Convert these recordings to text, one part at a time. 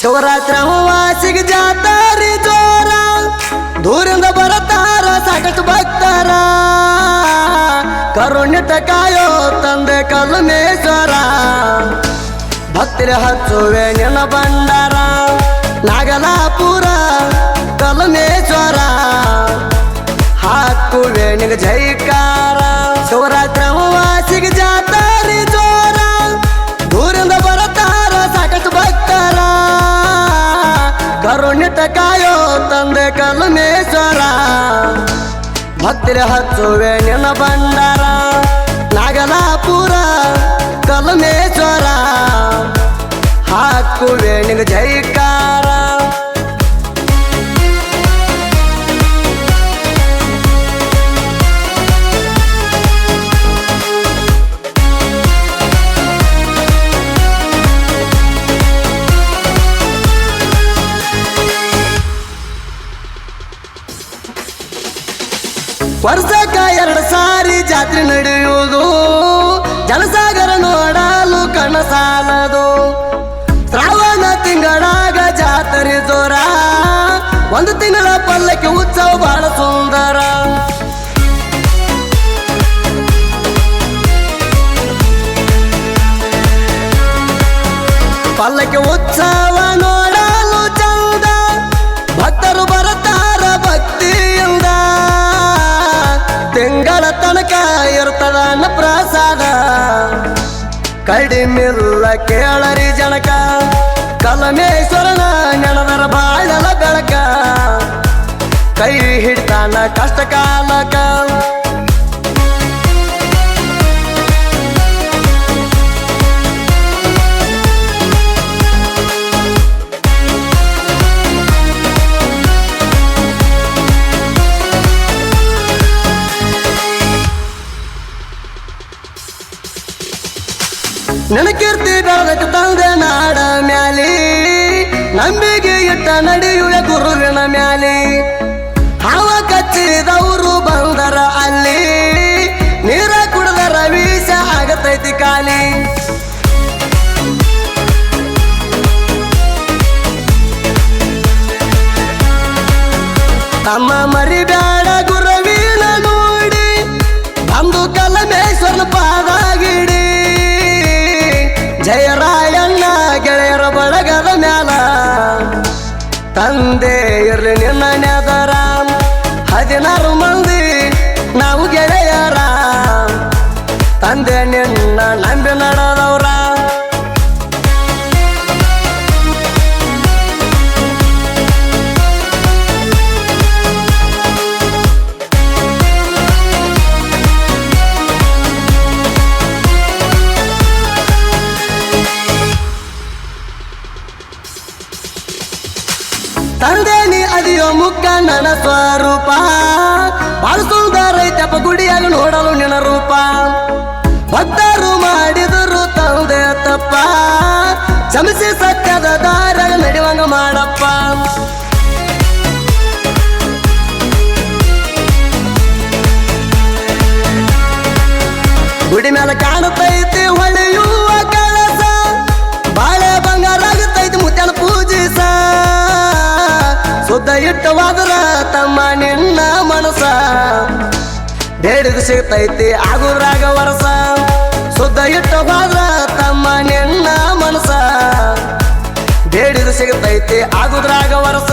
ಶಿವರಾತ್ರಿ ಅಮಾವಾಸಿಗೆ ಜಾತಾರಿ ಜೋರ. ದೂರಿಂದ ಬರತಾರ ಸಾಕಷ್ಟು ಭಕ್ತರ. ಕರುಣಿತ ಕಾಯೋ ತಂದೆ ಕಲ್ಮೇಶ್ವರ. ಭಕ್ತರ ಹಚ್ಚುವೆ ನಿನ್ನ ಬಂಡಾರ ನಾಗಲಾಪುರ ಕಲ್ಮೇಶ್ವರ. ಹಾಕುವೆ ನಿಗ ಜೈಕಾರ. ಶಿವರಾತ್ರಿ ಅಮಾವಾಸಿಗೆ ಕಾಯೋ ತಂದೆ ಕಲ್ಮೇಶ್ವರ ಭಕ್ತರ ಹಚ್ಚುವೆ ನಿನ್ನ ಭಂಡಾರ. ನಾಗಲಾಪುರ ಕಲ್ಮೇಶ್ವರ ಹಾಕುವೆ ನಿನ್ನ ಜೈಕಾರ. ವರ್ಷಕ್ಕ ಎರಡು ಸಾರಿ ಜಾತ್ರೆ ನಡೆಯುವುದು. ಜನಸಾಗರ ನೋಡಲು ಕಣ ಸಾಲದು ಶ್ರಾವಣ ತಿಂಗಳಾಗ ಜಾತ್ರೆ ಜೋರ. ಒಂದು ತಿಂಗಳ ಪಲ್ಲಕ್ಕಿ ಉತ್ಸವ ಬಹಳ ಸುಂದರ. ಪಲ್ಲಕ್ಕಿ ಉತ್ಸವ ಅನ್ನ ಪ್ರಸಾದ. ಕಡಿಮಿಲ್ಲ ಕೇಳರಿ ಜನಕ ಕಲಮೇಶ್ವರನ ನೆನದರ ಬಾಳಲ ಬೆಳಕ. ಕೈ ಹಿಡ್ತಾನ ಕಷ್ಟ ಕಾಲಕ ನೆನಕೀರ್ತಿ ಬೆಳೆದಕ್ಕೆ ತಂದೆ ನಾಡ ಮ್ಯಾಲಿ ನಂಬಿಕೆ ಇಟ್ಟ ನಡೆಯುವ ಗುರುವಿನ ಮ್ಯಾಲಿ. ಹಾವ ಕಚ್ಚಿದವರು ಬಂದರ ಅಲ್ಲಿ, ನೀರ ಕುಡದರ ವಿಷ ಆಗತೈತಿ ಕಾಲಿ. ತಮ್ಮ ಮರಿಬ್ಯಾಡ ತಂದೆ ಇರ್ಲಿ ನಿನ್ನ ನೆದರ. ಹದಿನಾರು ಮಂದಿ ನಾವು ಗೆಳೆಯರ. ತಂದೆ ನಿನ್ನ ನಂಬಿ ಮುಕ್ಕ ನನ್ನ ಸ್ವರೂಪ. ಬಾಳ ಸುಂದರ ಐತಪ್ಪ ಗುಡಿಯಾಗ ನೋಡಲು ನಿನ್ನ ರೂಪ. ಭಕ್ತರು ಮಾಡಿದರು ತಂದೆ ತಪ್ಪ. ಕ್ಷಮಿಸಿ ಸತ್ಯದ ದಾರ ಮಾಡಪ್ಪ. ಗುಡಿ ಮೇಲೆ ಕಾಣತೈತಿ ಶುದ್ಧ ಇಟ್ಟವಾದ್ರ ತಮ್ಮ ನಿನ್ನ ಮನಸ ಬೇಡಿದ ಸಿಗ್ತೈತಿ ಆಗುದ್ರಾಗ ವರಸ. ಶುದ್ಧ ಇಟ್ಟವಾದ್ರ ತಮ್ಮ ನಿನ್ನ ಮನಸ ಬೇಡಿದ ಸಿಗ್ತೈತಿ ಆಗುದ್ರಾಗ ವರಸ.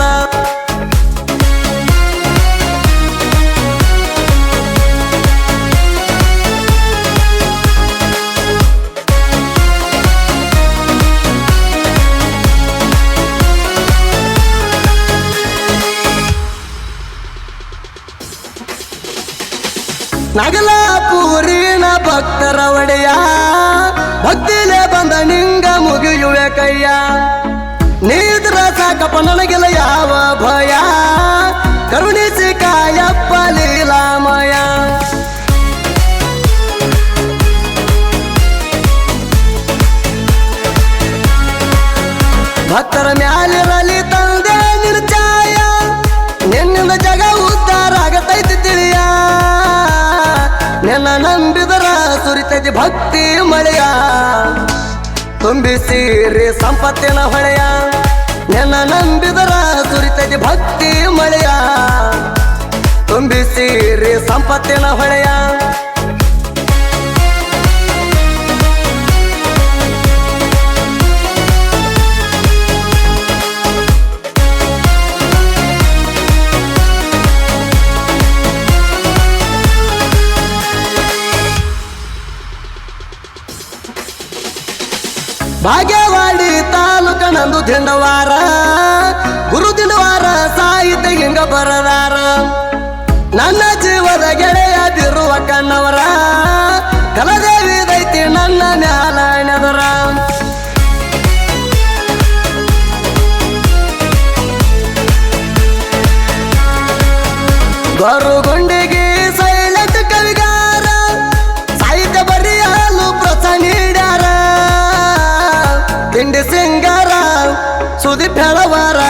ನಗಲಾಪೂರಿನ ಭಕ್ತರ ಒಡೆಯ. ಭಕ್ತಿಲೆ ಬಂದ ನಿಂಗ ಮುಗಿಯುವೆ ಕೈಯ. ನೀದ್ರ ಸಾಕಪ್ಪ ನನಗೆಲ್ಲ ಯಾವ ಭಯ. ಕರುಣಿಸಿ ಭಕ್ತಿ ಮಳೆಯ. ತುಂಬಿಸಿರಿ ಸಂಪತ್ತಿನ ಹೊಳೆಯ. ನೆನ ನಂಬಿದರ ಸುರಿತದಿ ಭಕ್ತಿ ಮಳೆಯ. ತುಂಬಿಸಿರಿ ಸಂಪತ್ತಿನ ಹೊಳೆಯ. ಭಾಗ್ಯವಾಡಿ ತಾಲೂಕ ನಂದು ದಿಂಡವಾರ ಗುರು ದಿಂಡವಾರ ಸಾಹಿತ್ಯ ಹಿಂಗ ಬರದಾರ ನನ್ನ ಜೀವದ ಗೆಳೆಯ ಬಿರುವ ಕಣ್ಣವರ, ಕಲದೇವಿ ದೈತಿ ನನ್ನ ಮ್ಯಾಲ ನೆದರ. ಹೇಳವಾರ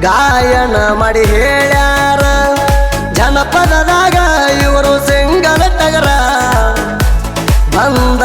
ಗಾಯನ ಮಾಡಿ ಹೇಳ್ಯಾರ. ಜನಪದದಾಗ ಇವರು ಸಿಂಗಲ ತಗರ. ಬಂದ